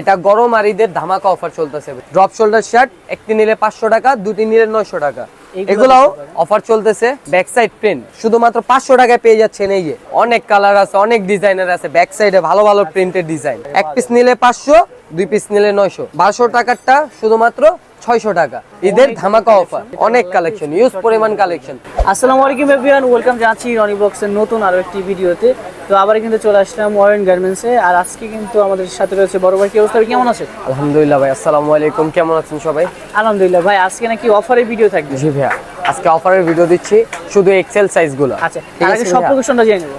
এটা গরম আর ঈদের ধামাকা অফার চলতেছে। ড্রপ শোল্ডার শার্ট একটি নিলে পাঁচশো টাকা দুটি নিলে নয়শো টাকা। এগুলাও অফার চলতেছে ব্যাক সাইড প্রিন্ট শুধুমাত্র পাঁচশো টাকায় পেয়ে যাচ্ছেন এই যে অনেক কালার আছে অনেক ডিজাইনের আছে ব্যাক সাইডে ভালো ভালো প্রিন্টের ডিজাইন এক পিস নিলে পাঁচশো দুই পিস নিলে নয়শো। বারোশো টাকারটা শুধুমাত্র ছয়শো টাকা। ঈদের ধামাকা অফার অনেক কালেকশন ইউজ পরিমাণ কালেকশন আসসালামু আলাইকুম এভরিওয়ান ওয়েলকাম জানাচ্ছি রনি বক্সের নতুন আরও একটি ভিডিওতে। তো আবার কিন্তু চলে আসলাম ওয়ারেন গার্মেন্টসে আর আজকে কিন্তু আমাদের সাথে রয়েছে বড় ভাই। কি অবস্থা কেমন আছে আলহামদুলিল্লাহ ভাই আসসালামু আলাইকুম। কেমন আছেন সবাই? আলহামদুলিল্লাহ ভাই আজকে নাকি অফারের ভিডিও থাকবে। জি ভাইয়া আজকে অফারের ভিডিও দিচ্ছি শুধু এক্সেল সাইজগুলো আচ্ছা আগে সব? লোকেশনটা জেনে নেব।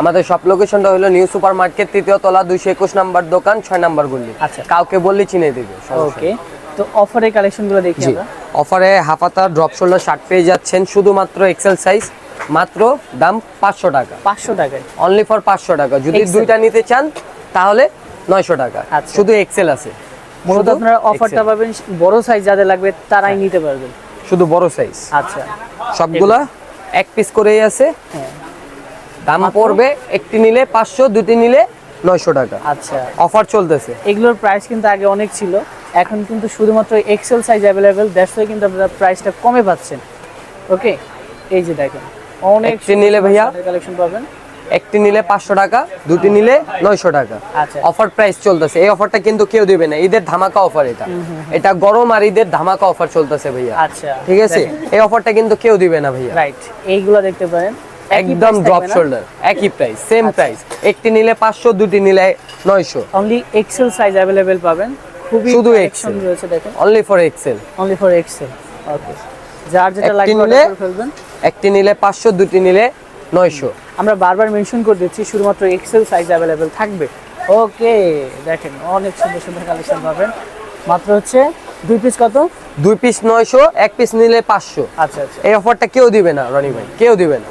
আমাদের সব লোকেশনটা হলো নিউ সুপার মার্কেট তৃতীয় তলা দুইশো একুশ নাম্বার দোকান ছয় নাম্বার গুলি। আচ্ছা। কাউকে বললে চিনে দিবে ওকে তো অফারের কালেকশনগুলো দেখি আমরা। অফারে হাফাতা ড্রপ শোল্ডার শার্ট পেয়ে যাচ্ছেন শুধুমাত্র এক্সেল সাইজ মাত্র দাম পাঁচশো টাকা। পাঁচশো টাকায়। অনলি ফর পাঁচশো টাকা। যদি দুইটা নিতে চান তাহলে নয়শো টাকা। আচ্ছা। শুধু এক্সেল আছে। মূলত শুধু আপনারা অফারটা পাবেন বড় সাইজ যাদের লাগবে তারাই নিতে পারবেন। শুধু বড় সাইজ আচ্ছা। সবগুলা এক পিস করেই আছে। হ্যাঁ। দাম পড়বে একটি নিলে পাঁচশো দুটি নিলে নয়শো টাকা। আচ্ছা। অফার চলতেছে। এগুলোর প্রাইস কিন্তু আগে অনেক ছিল। এখন কিন্তু শুধুমাত্র XL size available that's why কিন্তু আপনারা প্রাইসটা কমে পাচ্ছেন। ওকে এই যে দেখেন অনেক একটি নিলে ভাইয়া? কালেকশন পাবেন। একটি নিলে পাঁচশো টাকা দুটি নিলে নয়শো টাকা। আচ্ছা। অফার প্রাইস চলতেছে। এই অফারটা কিন্তু কেউ দিবে না। ঈদের ধামাকা অফার এটা। এটা গরম আর ঈদের ধামাকা অফার চলতেছে ভাইয়া। আচ্ছা। ঠিক আছে? এই অফারটা কিন্তু কেউ দিবে না ভাইয়া। রাইট এইগুলো দেখতে পারেন। একদম ড্রপ শোল্ডার একই প্রাইস সেম প্রাইস একটি নিলে পাঁচশো দুটি নিলে নয়শো। অনলি এক্সেল সাইজ অ্যাভেলেবেল পাবেন। খুবই শুধু XL রয়েছে দেখেন। Only for XL only for XL okay যার যেটা লাগবে ফেলবেন। একটি নিলে পাঁচশো দুটি নিলে নয়শো। আমরা বারবার মেনশন করে দিচ্ছি শুধুমাত্র এক্সেল সাইজ অ্যাভেলেবেল থাকবে। ওকে দেখেন অনেক সুন্দর সুন্দর কালেকশন পাবেন। মাত্র হচ্ছে দুই পিস কত? দুই পিস নয়শো এক পিস নিলে পাঁচশো। আচ্ছা আচ্ছা। এই অফারটা কেউ দিবে না রনি ভাই কেউ দিবে না।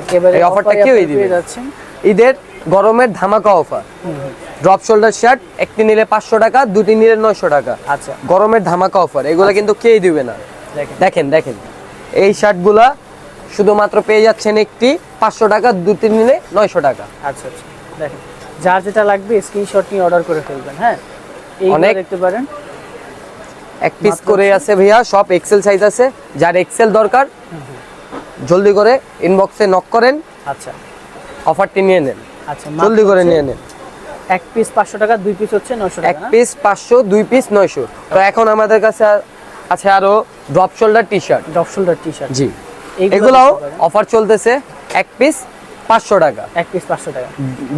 একেবারে এই offer টা offer-এ কেউই দিবে যাচ্ছেন। ঈদের গরমের ধামাকা অফার ড্রপ শোল্ডার শার্ট একটি নিলে পাঁচশো টাকা দুটি নিলে নয়শো টাকা। আচ্ছা। গরমের ধামাকা অফার এগুলো কিন্তু কেউই দিবে না। দেখেন। দেখেন এই শার্টগুলা শুধুমাত্র পেয়ে যাচ্ছেন একটি পাঁচশো টাকা দুটি নিলে নয়শো টাকা। আচ্ছা আচ্ছা। দেখেন যার যেটা লাগবে স্ক্রিনশট নিয়ে অর্ডার করে ফেলবেন হ্যাঁ? অনেক- দেখতে পারেন। এক পিস করে আছে ভাইয়া সব এক্সেল সাইজ আছে। যার এক্সেল দরকার জলদি করে ইনবক্সে নক করেন। আচ্ছা। অফারটি নিয়ে নেন। আচ্ছা জলদি করে নিয়ে নেন। এক পিস পাঁচশো টাকা দুই পিস হচ্ছে নশো এক টাকা না? পিস পাঁচশো দুই পিস নয়শো। তো এখন আমাদের কাছে আছে আরও drop shoulder T shirt drop shoulder T shirt জি এগুলাও অফার চলতেছে এক পিস পাঁচশো টাকা। এক পিস পাঁচশো টাকা।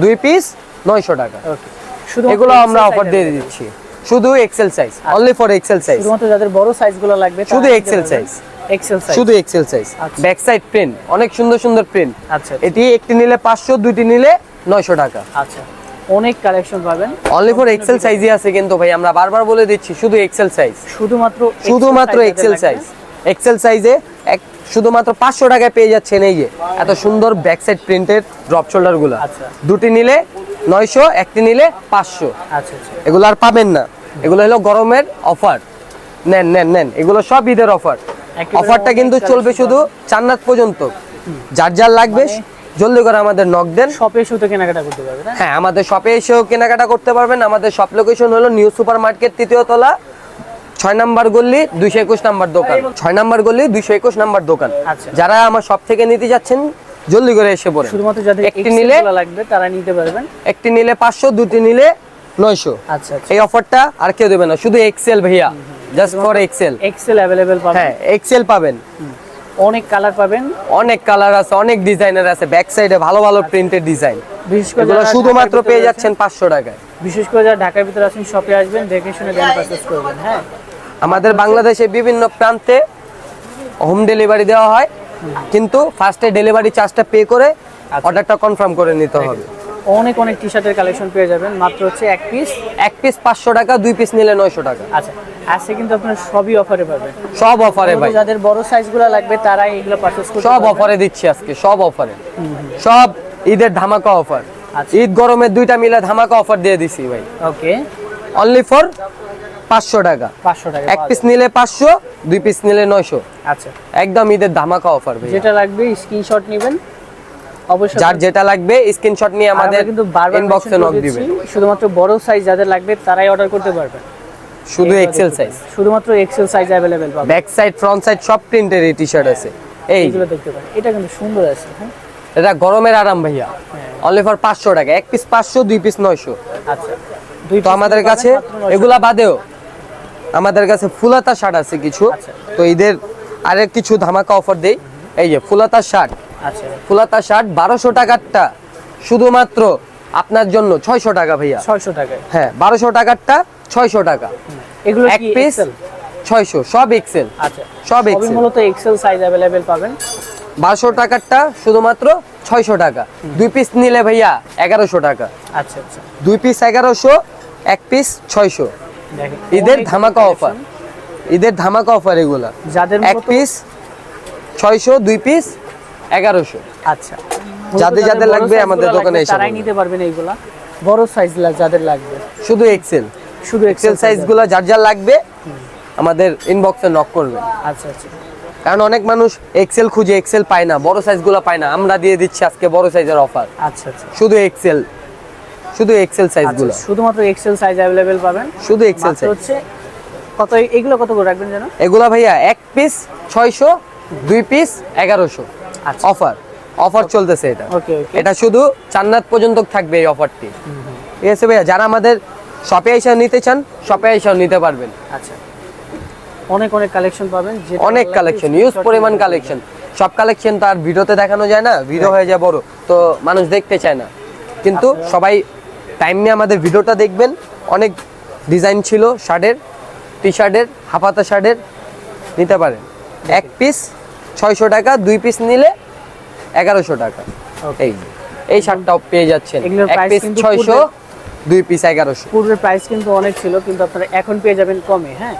দুই পিস নয়শো টাকা। ওকে শুধু এগুলো আমরা অফার দিয়ে দিচ্ছি। শুধু XL size only for XL size শুধুমাত্র যাদের বড় সাইজগুলো লাগবে শুধু XL size। এক্সেল সাইজ শুধু এক্সেল সাইজ আচ্ছা। ব্যাক সাইড প্রিন্ট অনেক সুন্দর সুন্দর প্রিন্ট আচ্ছা। এটি একটি নিলে পাঁচশো দুইটি নিলে নয়শো টাকা। আচ্ছা। অনেক কালেকশন পাবেন। অনলি ফর এক্সেল সাইজই আছে কিন্তু ভাই আমরা বারবার বলে দিচ্ছি শুধু এক্সেল সাইজ শুধুমাত্র শুধুমাত্র এক্সেল সাইজ এক্সেল সাইজে এক শুধুমাত্র পাঁচশো টাকায় পেয়ে যাচ্ছেন এই যে এত সুন্দর ব্যাক সাইড প্রিন্টের ড্রপ শোল্ডারগুলো। আচ্ছা। দুটি নিলে নয়শো একটি নিলে পাঁচশো। আচ্ছা আচ্ছা। এগুলো আর পাবেন না। এগুলো হলো গরমের অফার নেন নেন নেন। এগুলো সব ঈদের অফার অফারটা কিন্তু চলবে শুধু চান্নাত পর্যন্ত। যার যার লাগবে মানে- জলদি করে আমাদের নক দেন। শপে এসেও তো কেনাকাটা করতে পারবে না? হ্যাঁ আমাদের শপে এসেও কেনাকাটা করতে পারবেন। আমাদের শপ লোকেশন হলো নিউ সুপার মার্কেট তৃতীয় তলা ছয় নাম্বার গল্লি দুইশো একুশ নাম্বার দোকান। ছয় নাম্বার গল্লি দুইশো একুশ নাম্বার দোকান। আচ্ছা। যারা আমার শপ থেকে নিতে যাচ্ছেন জলদি করে এসে পড়ে শুধুমাত্র যাদের একটি নিলে লাগবে তারা নিতে পারবেন। একটি নিলে পাঁচশো দুটি নিলে নয়শো। আচ্ছা আচ্ছা। এই অফারটা আর কেউ দেবে না শুধু এক্সেল ভাইয়া just for XL XL available পাবেন। হ্যাঁ এক্সেল পাবেন। অনেক কালার পাবেন। অনেক কালার আছে অনেক ডিজাইনের আছে ব্যাক সাইডে ভালো ভালো প্রিন্টেড ডিজাইন। বিশেষ করে শুধুমাত্র পেয়ে যাচ্ছেন পাঁচশো টাকায়। বিশেষ করে যারা ঢাকার ভিতরে আছেন শপে আসবেন দেখে শুনে দেন পারচেজ করবেন হ্যাঁ? আমাদের বাংলাদেশে বিভিন্ন প্রান্তে হোম ডেলিভারি দেওয়া হয় কিন্তু ফার্স্টে ডেলিভারি চার্জটা পে করে আচ্ছা। অর্ডারটা কনফার্ম করে নিতে হবে। অনেক অনেক টি শার্টের কালেকশন পেয়ে যাবেন মাত্র হচ্ছে এক পিস এক পিস পাঁচশো টাকা দুই পিস নিলে নয়শো টাকা। আচ্ছা। আজকে কিন্তু আপনার সবই অফারে পাবেন। সব অফারে ভাই। যাদের বড় সাইজগুলো লাগবে তারাই এগুলো পারচেজ করতে সব অফারে দিচ্ছি আজকে সব অফারে সব ঈদের ধামাকা অফার আচ্ছা। ঈদ গরমের দুইটা মিলে ধামাকা অফার দিয়ে দিছি ভাই। ওকে। অনলি ফর পাঁচশো টাকা। পাঁচশো টাকা এক পিস নিলে পাঁচশো দুই পিস নিলে নয়শো। আচ্ছা। একদম ঈদের ধামাকা অফার ভাই যেটা লাগবে স্ক্রিনশট নেবেন। অবশ্যই যার যেটা লাগবে স্ক্রিনশট নিয়ে আমাদের আমাদের কিন্তু বারবার ইনবক্সে নক দিবেন। শুধুমাত্র বড় সাইজ যাদের লাগবে তারাই অর্ডার করতে পারবেন শুধু এক্সেল সাইজ শুধুমাত্র এক্সেল সাইজ অ্যাভেলেবেল পাবেন। ব্যাক সাইড ফ্রন্ট সাইড সব প্রিন্টের এই টি শার্ট আছে। এই এইগুলো দেখতে পারেন। এটা কিন্তু সুন্দর আছে হ্যাঁ? এটা গরমের আরাম ভাইয়া। অনলি ফর পাঁচশো টাকা। এক পিস পাঁচশো দুই পিস নয়শো। আচ্ছা। দুই তো আমাদের কাছে 900 এগুলা বাদেও আমাদের কাছে ফুলাতা শার্ট আছে কিছু। আচ্ছা। তো ঈদের আরেক কিছু ধামাকা অফার দেই। এই যে ফুলাতা শার্ট। আচ্ছা। ফুলাতা শার্ট বারোশো টাকারটা। শুধুমাত্র আপনার জন্য ছয়শো টাকা ভাইয়া। ছয়শো টাকা হ্যাঁ বারোশো টাকারটা ছয়শো টাকা। এগুলো এক পিস ছয়শো সব এক্সেল আচ্ছা। সব এক্সেল মূলত এক্সেল সাইজ অ্যাভেলেবেল পাবেন। বারোশো টাকারটা শুধুমাত্র ছয়শো টাকা। দুই পিস নিলে ভাইয়া এগারোশো টাকা। আচ্ছা আচ্ছা। দুই পিস এগারোশো এক পিস ছয়শো। ঈদের ধামাকা অফার ঈদের ধামাকা অফার এগুলা। যাদের এক পিস ছয়শো দুই পিস এগারোশো। আচ্ছা। যাদের যাদের লাগবে আমাদের দোকানে এসে তারাই নিতে পারবেন এইগুলা। বড় সাইজ যাদের লাগবে। শুধু এক্সেল শুধু এক্সেল সাইজগুলো যার যার লাগবে আমাদের ইনবক্সে নক করবে। আচ্ছা আচ্ছা। কারণ অনেক মানুষ এক্সেল খুঁজে এক্সেল পায় না বড় সাইজগুলো পায় না। আমরা দিয়ে দিচ্ছি আজকে বড় সাইজের অফার আচ্ছা আচ্ছা। শুধু এক্সেল শুধু এক্সেল সাইজ আচ্ছা, শুধুমাত্র এক্সেল সাইজ অ্যাভেলেবেল পাবেন। শুধু এক্সেল সাইজ হচ্ছে কত? এগুলো কত করে রাখবেন যেন? এগুলা ভাইয়া এক পিস ছয়শো দুই পিস এগারোশো আচ্ছা। অফার অফার চলতেছে এটা। এটা শুধু চান্নাত পর্যন্ত থাকবে এই অফারটি ঠিক আছে ভাইয়া যারা আমাদের শপে এসে নিতে চান শপে এসেও নিতে পারবেন। আচ্ছা। অনেক অনেক কালেকশন পাবেন অনেক কালেকশন ইউজ পরিমাণ কালেকশন সব কালেকশন তো আর ভিডিওতে দেখানো যায় না ভিডিও হয়ে যায় বড় তো মানুষ দেখতে চায় না। কিন্তু আচ্ছা। সবাই টাইম নিয়ে আমাদের ভিডিওটা দেখবেন। অনেক ডিজাইন ছিল শার্টের টি শার্টের হাফাতা শার্টের নিতে পারেন। এক পিস ছয়শো টাকা দুই পিস নিলে এগারোশো টাকা. এই এই শার্টটাও পেয়ে যাচ্ছেন। এক পিস ছয়শো দুই পিস এগারোশো। পূর্বের প্রাইস কিন্তু অনেক ছিল কিন্তু আপনারা এখন পেয়ে যাবেন কমে হ্যাঁ?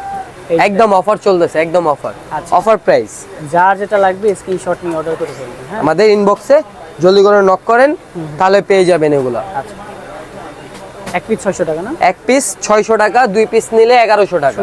একদম অফার চলতেছে একদম অফার। অফার প্রাইস যার যেটা লাগবে স্ক্রিনশট নিয়ে অর্ডার করে ফেলবেন হ্যাঁ? আমাদের ইনবক্সে জলদি করে নক করেন তাহলে পেয়ে যাবেন এগুলা। আচ্ছা। এক পিস ছয়শো টাকা না? এক পিস ছয়শো টাকা দুই পিস নিলে এগারোশো টাকা।